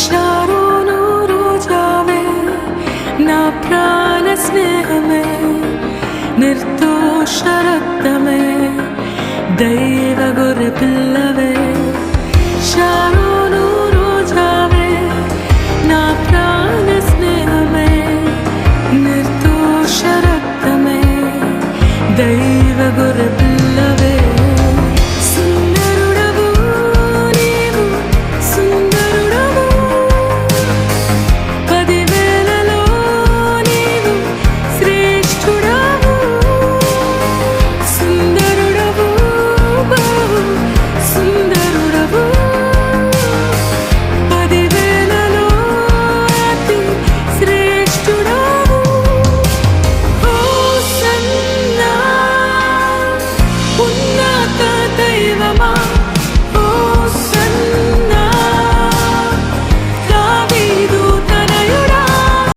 शारो नो रो वे न प्राण स्नेह मे निर्तु शरक्त मे दैव गुरु पिल्लवे शारो नो रो वे न प्राण स्नेह मे निर्तु शरक्त मे दैव गुरु my